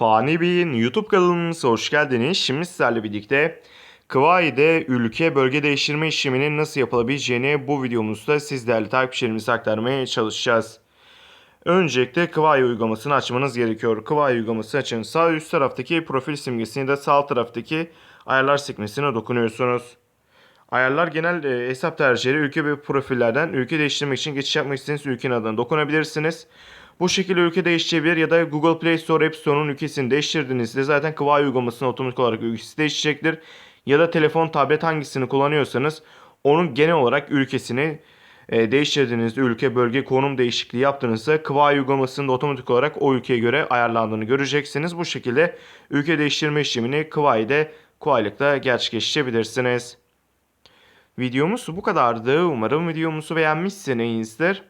Fani Bey'in YouTube kanalımıza hoş geldiniz. Şimdi sizlerle birlikte Kıvayi'de ülke bölge değiştirme işleminin nasıl yapılabileceğini bu videomuzda siz değerli takipçilerimize aktarmaya çalışacağız. Öncelikle Kıvayi uygulamasını açmanız gerekiyor. Kıvayi uygulaması açın. Sağ üst taraftaki profil simgesini de sağ taraftaki ayarlar sekmesine dokunuyorsunuz. Ayarlar genel e, hesap tercihleri ülke ve profillerden ülke değiştirmek için geçiş yapmak istediğiniz ülkenin adına dokunabilirsiniz. Bu şekilde ülke değişebilir ya da Google Play Store App Store'un ülkesini değiştirdiğinizde zaten Kıvay uygulamasının otomatik olarak ülkesi değişecektir. Ya da telefon, tablet hangisini kullanıyorsanız onun genel olarak ülkesini e, değiştirdiğinizde ülke, bölge, konum değişikliği yaptığınızda Kıvay uygulamasının da otomatik olarak o ülkeye göre ayarlandığını göreceksiniz. Bu şekilde ülke değiştirme işlemini Kıvay'de kolaylıkla gerçekleştirebilirsiniz. Videomuz bu kadardı. Umarım videomuzu beğenmişsinizdir.